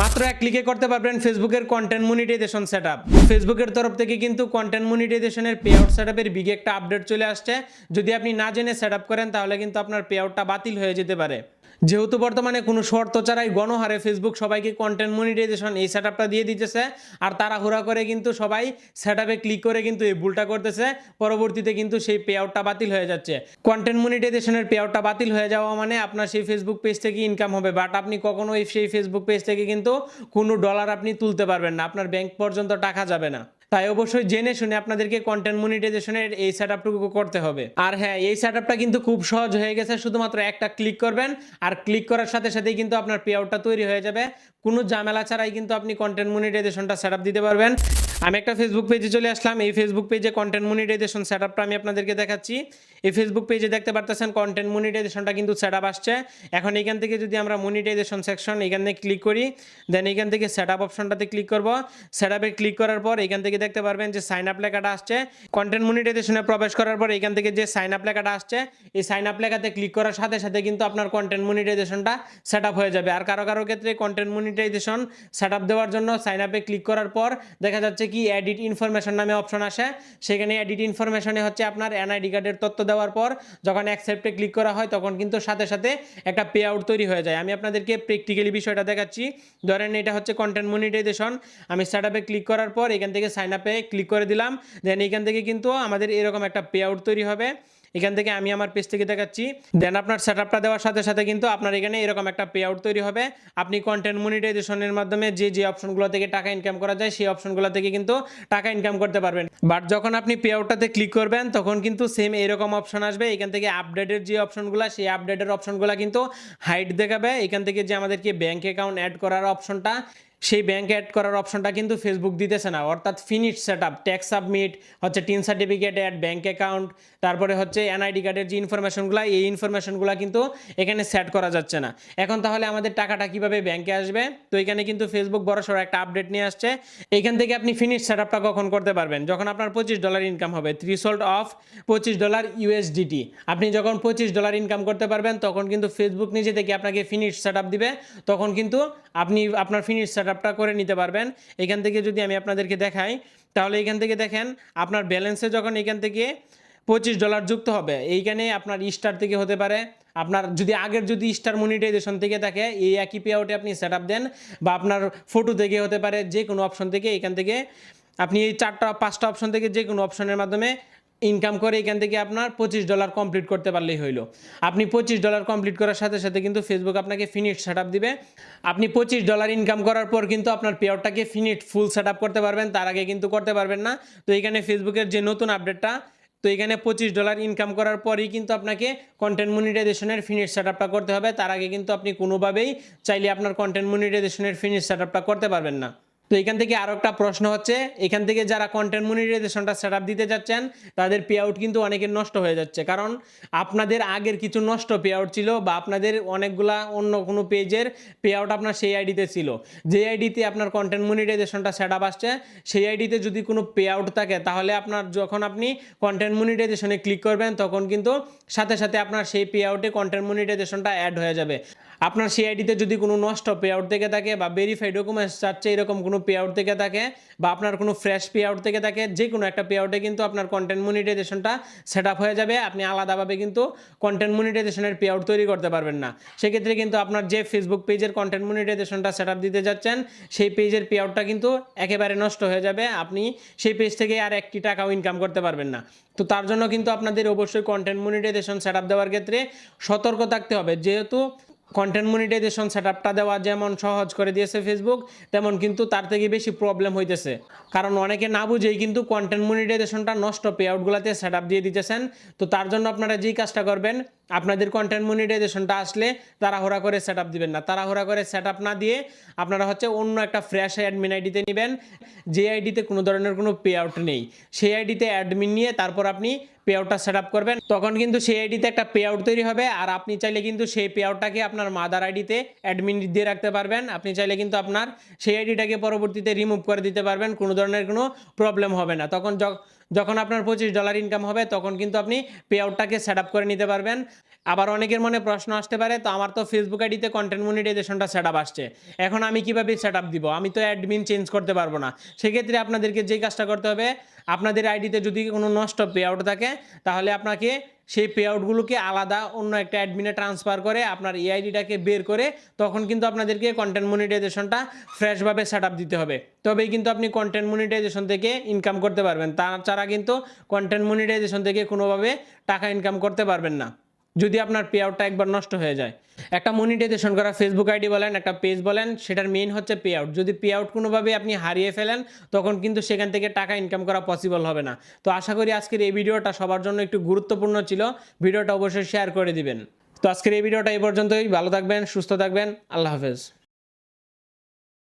মাত্র এক ক্লিকে করতে পারবেন ফেসবুকের কন্টেন্ট মনিটাইজেশন সেট আপ ফেসবুকের তরফ থেকে কিন্তু কন্টেন্ট মনিটাইজেশনের পে আউট সেট আপের বিগে একটা আপডেট চলে আসছে। যদি আপনি না জেনে সেট আপ করেন, তাহলে কিন্তু আপনার পে আউটটা বাতিল হয়ে যেতে পারে। যেহেতু বর্তমানে কোনো শর্ত ছাড়াই গণহারে ফেসবুক সবাইকে কন্টেন্ট মনিটাইজেশন এই সেট আপটা দিয়ে দিতেছে, আর তাড়াহুড়া করে কিন্তু সবাই সেট আপে ক্লিক করে কিন্তু এই ভুলটা করতেছে, পরবর্তীতে কিন্তু সেই পে আউটটা বাতিল হয়ে যাচ্ছে। কন্টেন্ট মনিটাইজেশনের পে আউটটা বাতিল হয়ে যাওয়া মানে আপনার সেই ফেসবুক পেজ থেকে ইনকাম হবে বাট আপনি কখনোই সেই ফেসবুক পেজ থেকে কিন্তু কোনো ডলার আপনি তুলতে পারবেন না, আপনার ব্যাংক পর্যন্ত টাকা যাবে না। তাই অবশ্যই জেনে শুনে আপনাদেরকে কন্টেন্ট মনিটাইজেশনের এই সেট আপটুকু করতে হবে। আর হ্যাঁ এই সেট আপটা কিন্তু খুব সহজ হয়ে গেছে, শুধুমাত্র একটা ক্লিক করবেন, আর ক্লিক করার সাথে সাথেই কিন্তু আপনার পে আউটটা তৈরি হয়ে যাবে। কোনো ঝামেলা ছাড়াই কিন্তু আপনি কন্টেন্ট মনিটাইজেশনটা সেট দিতে পারবেন। আমি একটা ফেসবুক পেজে চলে আসলাম, এই ফেসবুক পেজে কন্টেন্ট মনিটাইজেশন সেট আপটা আমি আপনাদেরকে দেখাচ্ছি। এই ফেসবুক পেজে দেখতে পারতেছেন কন্টেন্ট মনিটাইজেশনটা কিন্তু সেট আসছে। এখন এখান থেকে যদি আমরা মনিটাইজেশন সেকশন এখান ক্লিক করি দেন এখান থেকে সেট আপ অপশনটাতে ক্লিক করব। সেট আপে ক্লিক করার পর এখান থেকে দেখতে পারবেন যে সাইন আপ লেখাটা আসছে। কন্টেন্ট মনিটাইজেশনে প্রবেশ করার পর এখান থেকে যে সাইন আপ লেখাটা আসছে, এই সাইন আপ লেখাতে ক্লিক করার সাথে সাথে কিন্তু আপনার কন্টেন্ট মনিটাইজেশনটা সেট আপ হয়ে যাবে। আর কারও কারও ক্ষেত্রে কন্টেন্ট মনিটাইজেশন সেট আপ দেওয়ার জন্য সাইন আপে ক্লিক করার পর দেখা যাচ্ছে কি এডিট ইনফরমেশন নামে অপশন আসে। সেখানে এডিট ইনফরমেশনে হচ্ছে আপনার এনআইডি কার্ডের তথ্য দেওয়ার পর যখন অ্যাকসেপ্টে ক্লিক করা হয়, তখন কিন্তু সাথে সাথে একটা পে আউট তৈরি হয়ে যায়। আমি আপনাদেরকে প্র্যাকটিক্যালি বিষয়টা দেখাচ্ছি। ধরেন এটা হচ্ছে কন্টেন্ট মনিটাইজেশন আমি সেট আপে ক্লিক করার পর এখান থেকে সাইন আপে ক্লিক করে দিলাম। দেন এখান থেকে কিন্তু আমাদের এরকম একটা পে আউট তৈরি হবে। এখান থেকে আমি আমার পেজ থেকে দেখাচ্ছি। দেন আপনার সেট আপটা দেওয়ার সাথে সাথে কিন্তু আপনার এখানে এরকম একটা পে আউট তৈরি হবে। আপনি কন্টেন্ট মনিটাইজেশনের মাধ্যমে যে যে অপশনগুলো থেকে টাকা ইনকাম করা যায়, সেই অপশনগুলো থেকে কিন্তু টাকা ইনকাম করতে পারবেন। বাট যখন আপনি পে আউটটাতে ক্লিক করবেন, তখন কিন্তু সেম এরকম অপশন আসবে। এখান থেকে আপডেটের যে অপশনগুলো সেই আপডেটের অপশনগুলো কিন্তু হাইট দেখাবে। এখান থেকে যে আমাদেরকে ব্যাঙ্ক অ্যাকাউন্ট অ্যাড করার অপশনটা সেই ব্যাংক অ্যাড করার অপশনটা কিন্তু ফেসবুক দিতেছে না। অর্থাৎ finish set up tax submit হচ্ছে TIN certificate add bank account তারপরে হচ্ছে এনআইডি কার্ডের যে ইনফরমেশনগুলো এই ইনফরমেশনগুলো কিন্তু এখানে সেট করা যাচ্ছে না। এখন তাহলে আমাদের টাকাটা কীভাবে ব্যাংকে আসবে? তো এখানে কিন্তু ফেসবুক বড়সড় একটা আপডেট নিয়ে আসছে। এখান থেকে আপনি ফিনিশ সেট আপটা কখন করতে পারবেন? যখন আপনার পঁচিশ ডলার ইনকাম হবে থ্রিসোল্ড অফ পঁচিশ ডলার ইউএসডিটি আপনি যখন পঁচিশ ডলার ইনকাম করতে পারবেন, তখন কিন্তু ফেসবুক নিজে থেকে আপনাকে ফিনিশ সেট দিবে। তখন কিন্তু আপনি আপনার ফিনিশ সেট আপটা করে নিতে পারবেন। এখান থেকে যদি আমি আপনাদেরকে দেখাই, তাহলে এখান থেকে দেখেন, আপনার ব্যালেন্সে যখন এখান থেকে পঁচিশ ডলার যুক্ত হবে, এইখানে আপনার স্টার থেকে হতে পারে, আপনার যদি আগের যদি স্টার মনিটাইজেশন থেকে থাকে, এই একই পে আউটে আপনি সেট দেন, বা আপনার ফটো থেকে হতে পারে, যে কোনো অপশন থেকে, এখান থেকে আপনি এই চারটা, পাঁচটা অপশন থেকে যে কোনো অপশনের মাধ্যমে ইনকাম করে এখান থেকে আপনার পঁচিশ ডলার কমপ্লিট করতে পারলেই হইল। আপনি পঁচিশ ডলার কমপ্লিট করার সাথে সাথে কিন্তু ফেসবুক আপনাকে ফিনিট সেট দিবে। আপনি পঁচিশ ডলার ইনকাম করার পর কিন্তু আপনার পেয়ারটাকে ফিনিট ফুল সেট করতে পারবেন, তার আগে কিন্তু করতে পারবেন না। তো এখানে ফেসবুকের যে নতুন আপডেটটা তো এখানে পঁচিশ ডলার ইনকাম করার পরেই কিন্তু আপনাকে কন্টেন্ট মনিটাইজেশনের ফিনিশ সেট করতে হবে। তার আগে কিন্তু আপনি কোনোভাবেই চাইলে আপনার কন্টেন্ট মনিটাইজেশনের ফিনিশ সেট করতে পারবেন না। তো এখান থেকে আরও একটা প্রশ্ন হচ্ছে, এখান থেকে যারা কন্টেন্ট মনিটাইজেশনটা সেট দিতে যাচ্ছেন, তাদের পে আউট কিন্তু অনেকের নষ্ট হয়ে যাচ্ছে। কারণ আপনাদের আগের কিছু নষ্ট পে আউট ছিল বা আপনাদের অনেকগুলা অন্য কোনো পেজের পে আউট আপনার সেই আইডিতে ছিল। যে আইডিতে আপনার কন্টেন্ট মনিটাইজেশনটা সেট আসছে, সেই আইডিতে যদি কোনো পে আউট থাকে, তাহলে আপনার যখন আপনি কন্টেন্ট মনিটাইজেশনে ক্লিক করবেন, তখন কিন্তু সাথে সাথে আপনার সেই পে আউটে কন্টেন্ট মনিটাইজেশনটা অ্যাড হয়ে যাবে। আপনার সেই আইডিতে যদি কোনো নষ্ট পে আউট থেকে থাকে বা ভেরিফাই ডকুমেন্টস চাচ্ছে এরকম কোনো পে আউট থেকে থাকে বা আপনার কোনো ফ্রেশ পে আউট থেকে থাকে যে কোনো একটা পে আউটে কিন্তু আপনার কন্টেন্ট মনিটাইজেশনটা সেট হয়ে যাবে। আপনি আলাদাভাবে কিন্তু কন্টেন্ট মনিটাইজেশনের পে আউট তৈরি করতে পারবেন না। সেক্ষেত্রে কিন্তু আপনার যে ফেসবুক পেজের কন্টেন্ট মনিটাইজেশনটা সেট দিতে যাচ্ছেন, সেই পেজের পে আউটটা কিন্তু একেবারে নষ্ট হয়ে যাবে। আপনি সেই পেজ থেকে আর একটি টাকাও ইনকাম করতে পারবেন না। তো তার জন্য কিন্তু আপনাদের অবশ্যই কন্টেন্ট মনিটাইজেশন সেট আপ দেওয়ার ক্ষেত্রে সতর্ক থাকতে হবে। যেহেতু কন্টেন্ট মনিটাইজেশন সেট দেওয়া যেমন সহজ করে দিয়েছে ফেসবুক তেমন কিন্তু তার থেকে বেশি প্রবলেম হইতেছে। কারণ অনেকে না বুঝেই কিন্তু কন্টেন্ট মনিটাইজেশনটা নষ্ট পে আউটগুলোতে সেট দিয়ে দিতেছেন। তো তার জন্য আপনারা যেই কাজটা করবেন, আপনাদের কন্টেন্ট মনিটাইজেশনটা আসলে তাড়াহুড়া করে সেট আপ দিবেন না। তাড়াহুড়া করে সেট না দিয়ে আপনারা হচ্ছে অন্য একটা ফ্রেশ অ্যাডমিন আইডিতে নেবেন। যে আইডিতে কোনো ধরনের কোনো পে আউট নেই। সেই আইডিতে অ্যাডমিন নিয়ে তারপর আপনি পে আউটটা সেট আপ করবেন, তখন কিন্তু সেই আইডিতে একটা পে আউট তৈরি হবে। আর আপনি চাইলে কিন্তু সেই পে আউটটাকে আপনার মাদার আইডিতে অ্যাডমিন দিয়ে রাখতে পারবেন। আপনি চাইলে কিন্তু আপনার সেই আইডিটাকে পরবর্তীতে রিমুভ করে দিতে পারবেন। কোনো ধরনের কোনো প্রবলেম হবে না। তখন যখন আপনার পঁচিশ ডলার ইনকাম হবে, তখন কিন্তু আপনি পে আউটটাকে সেট আপ করে নিতে পারবেন। আবার অনেকের মনে প্রশ্ন আসতে পারে, তো আমার তো ফেসবুক আইডিতে কন্টেন্ট মনিটাইজেশনটা সেট আপ আসছে। এখন আমি কীভাবে সেট আপ দিব? আমি তো অ্যাডমিন চেঞ্জ করতে পারব না। সেক্ষেত্রে আপনাদেরকে যেই কাজটা করতে হবে, আপনাদের আইডিতে যদি কোনো নষ্ট পে আউট থাকে, তাহলে আপনাকে সেই পে আউটগুলোকে আলাদা অন্য একটা অ্যাডমিনে ট্রান্সফার করে, আপনার এআইডিটাকে বের করে, তখন কিন্তু আপনাদেরকে কন্টেন্ট মনিটাইজেশনটা ফ্রেশভাবে সেট আপ দিতে হবে। তবেই কিন্তু আপনি কন্টেন্ট মনিটাইজেশন থেকে ইনকাম করতে পারবেন। তাছাড়া কিন্তু কন্টেন্ট মনিটাইজেশন থেকে কোনোভাবে টাকা ইনকাম করতে পারবেন না। যদি আপনার পে আউটটা একবার নষ্ট হয়ে যায়। একটা মনিটাইজেশন করা ফেসবুক আইডি বলেন, একটা পেজ বলেন, সেটার মেইন হচ্ছে পে আউট যদি পে আউট কোনোভাবে আপনি হারিয়ে ফেলেন, তখন কিন্তু সেখান থেকে টাকা ইনকাম করা পসিবল হবে না। তো আশা করি আজকের এই ভিডিওটা সবার জন্য একটু গুরুত্বপূর্ণ ছিল। ভিডিওটা অবশ্যই শেয়ার করে দিবেন। তো আজকের এই ভিডিওটা এই পর্যন্তই। ভালো থাকবেন, সুস্থ থাকবেন। আল্লাহ হাফেজ।